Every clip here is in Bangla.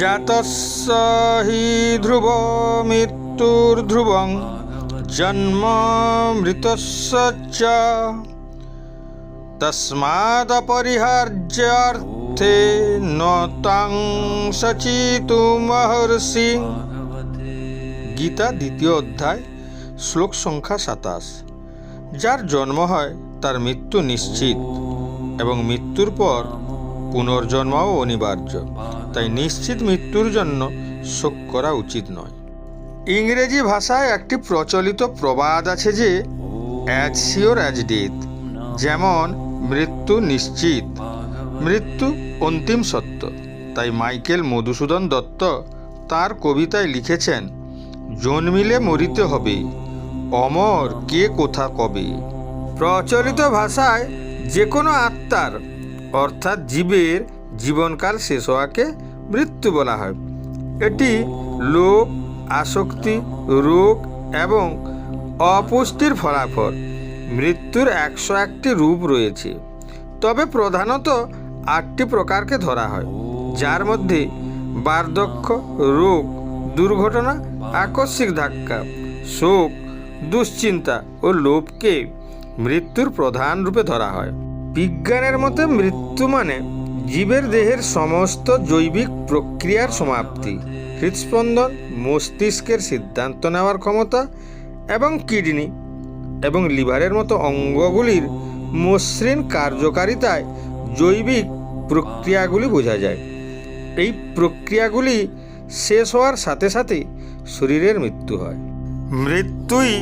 জাতস্য হি ধ্রুব মৃত্যুর্ধ্রুবং জন্ম মৃতস্য চ তস্মাদপরিহার্যার্থে ন তাং সচিতুমহর্ষি গীতা দ্বিতীয় অধ্যায় শ্লোক সংখ্যা সাতাশ যার জন্ম হয়, তার মৃত্যু নিশ্চিত, এবং মৃত্যুর পর পুনর্জন্মও অনিবার্য। তাই নিশ্চিত মৃত্যুর জন্য শোক করা উচিত নয়। ইংরেজি ভাষায় একটি প্রচলিত প্রবাদ আছে যে অ্যাজ শিওর অ্যাজ ডেথ যেমন, মৃত্যু নিশ্চিত মৃত্যু অন্তিম সত্য তাই মাইকেল মধুসূদন দত্ত তার কবিতায় লিখেছেন, জন্মিলে মরিতে হবে, অমর কে কোথা কবে? প্রচলিত ভাষায় যে কোনো আত্মার, অর্থাৎ জীবের জীবনকাল শেষ হওয়াকে মৃত্যু বলা হয়। এটি লোভ, আসক্তি, রোগ এবং অপুষ্টির ফলাফল। মৃত্যুর একশো একটি রূপ রয়েছে। তবে প্রধানত আটটি প্রকারকে ধরা হয়, যার মধ্যে বার্ধক্য, রোগ, দুর্ঘটনা, আকস্মিক ধাক্কা, শোক, দুশ্চিন্তা ও লোভকে মৃত্যুর প্রধান রূপে ধরা হয়। বিজ্ঞানের মতে মৃত্যু মানে জীবের দেহের সমস্ত জৈবিক প্রক্রিয়ার সমাপ্তি। হৃদস্পন্দন মস্তিষ্কের সিদ্ধান্ত নেওয়ার ক্ষমতা এবং কিডনি এবং লিভারের মতো অঙ্গগুলির মসৃণ কার্যকারিতায় জৈবিক প্রক্রিয়াগুলি বোঝা যায়। এই প্রক্রিয়াগুলি শেষ হওয়ার সাথে সাথে শরীরের মৃত্যু হয়। মৃত্যুই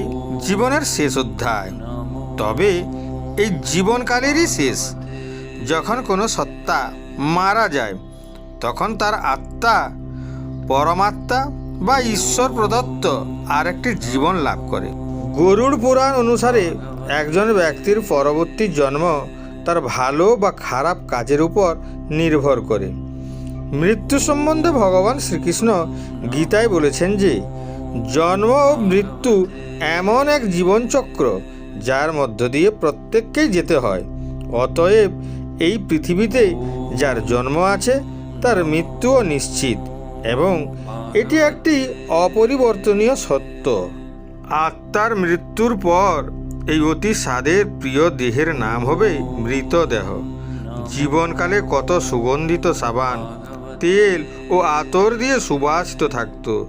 জীবনের শেষ অধ্যায়। তবে এই জীবনকালেরই শেষ। যখন কোনো সত্তা মারা যায়, তখন তার আত্মা পরমাত্মা বা ঈশ্বর প্রদত্ত আরেকটি জীবন লাভ করে। গরুড় পুরাণ অনুসারে একজন ব্যক্তির পরবর্তী জন্ম তার ভালো বা খারাপ কাজের উপর নির্ভর করে। মৃত্যু সম্বন্ধে ভগবান শ্রীকৃষ্ণ গীতায় বলেছেন যে, জন্ম ও মৃত্যু এমন এক জীবনচক্র যার মধ্য দিয়ে প্রত্যেককেই যেতে হয়, অতএব এই পৃথিবীতে যার জন্ম আছে, তার মৃত্যুও নিশ্চিত এবং এটি একটি অপরিবর্তনীয় সত্য। আত্মার মৃত্যুর পর এই অতি স্বাদের প্রিয় দেহের নাম হবে মৃতদেহ। জীবনকালে কত সুগন্ধিত সাবান, তেল ও আতর দিয়ে সুবাসিত থাকত।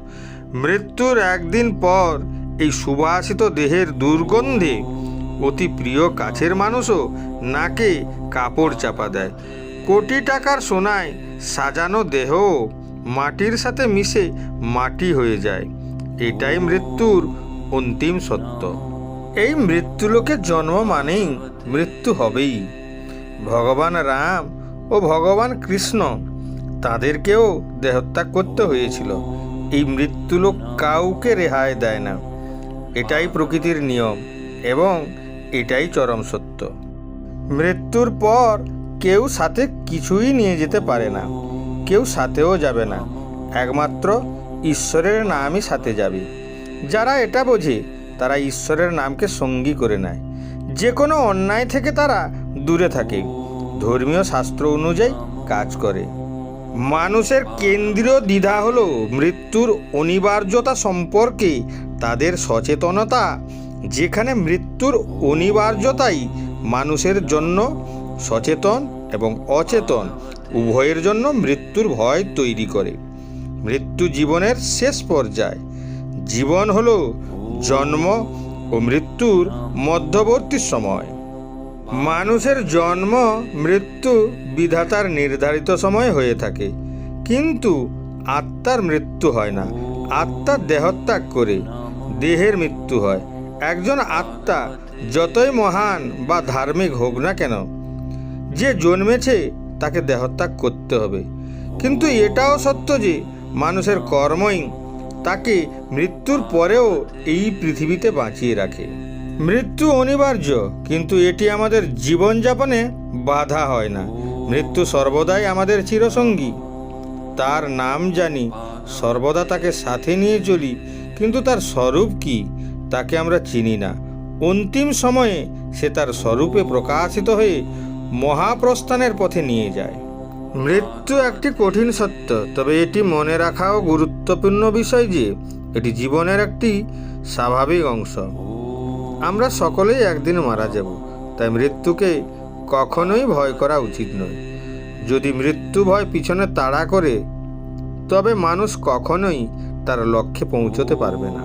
মৃত্যুর একদিন পর এই সুবাসিত দেহের দুর্গন্ধে অতি প্রিয় কাছের মানুষও নাকে কাপড় চাপা দেয়। কোটি টাকার সোনায় সাজানো দেহ মাটির সাথে মিশে মাটি হয়ে যায়। এটাই মৃত্যুর অন্তিম সত্য। এই মৃত্যুলোকের জন্ম মানেই মৃত্যু হবেই। ভগবান রাম ও ভগবান কৃষ্ণ তাদেরকেও দেহত্যাগ করতে হয়েছিল। এই মৃত্যুলোক কাউকে রেহাই দেয় না। এটাই প্রকৃতির নিয়ম এবং এটাই চরম সত্য। মৃত্যুর পর কেউ সাথে কিছুই নিয়ে যেতে পারে না। কেউ সাথেও যাবে না। একমাত্র ঈশ্বরের নামই সাথে যাবে। যারা এটা বোঝে, তারা ঈশ্বরের নামকে সঙ্গী করে নেয়। যে কোনো অন্যায় থেকে তারা দূরে থাকে। ধর্মীয় শাস্ত্র অনুযায়ী কাজ করে। মানুষের কেন্দ্রীয় দ্বিধা হলো মৃত্যুর অনিবার্যতা সম্পর্কে তাদের সচেতনতা যেখানে মৃত্যুর অনিবার্যতাই মানুষের জন্য সচেতন এবং অচেতন, উভয়ের জন্য মৃত্যুর ভয় তৈরি করে। মৃত্যু জীবনের শেষ পর্যায়। জীবন হল জন্ম ও মৃত্যুর মধ্যবর্তী সময়। মানুষের জন্ম, মৃত্যু বিধাতার নির্ধারিত সময় হয়ে থাকে। কিন্তু আত্মার মৃত্যু হয় না। আত্মার দেহত্যাগ করে, দেহের মৃত্যু হয়। একজন আত্মা, যতই মহান বা ধার্মিক হোক না কেন, যে জন্মেছে তাকে দেহত্যাগ করতে হবে। কিন্তু এটাও সত্য যে মানুষের কর্মই তাকে মৃত্যুর পরেও এই পৃথিবীতে বাঁচিয়ে রাখে। মৃত্যু অনিবার্য, কিন্তু এটি আমাদের জীবনযাপনে বাধা হয় না। মৃত্যু সর্বদাই আমাদের চিরসঙ্গী। তার নাম জানি, সর্বদা তাকে সাথে নিয়ে চলি, কিন্তু তার স্বরূপ কি? তাকে আমরা চিনি না। অন্তিম সময়ে সে তার স্বরূপে প্রকাশিত হয়ে মহাপ্রস্থানের পথে নিয়ে যায়। মৃত্যু একটি কঠিন সত্য, তবে এটি মনে রাখাও গুরুত্বপূর্ণ বিষয় যে, এটি জীবনের একটি স্বাভাবিক অংশ। আমরা সকলেই একদিন মারা যাব, তাই মৃত্যুকে কখনোই ভয় করা উচিত নয়। যদি মৃত্যু ভয় পিছনে তাড়া করে, তবে মানুষ কখনোই তার লক্ষ্যে পৌঁছতে পারবে না।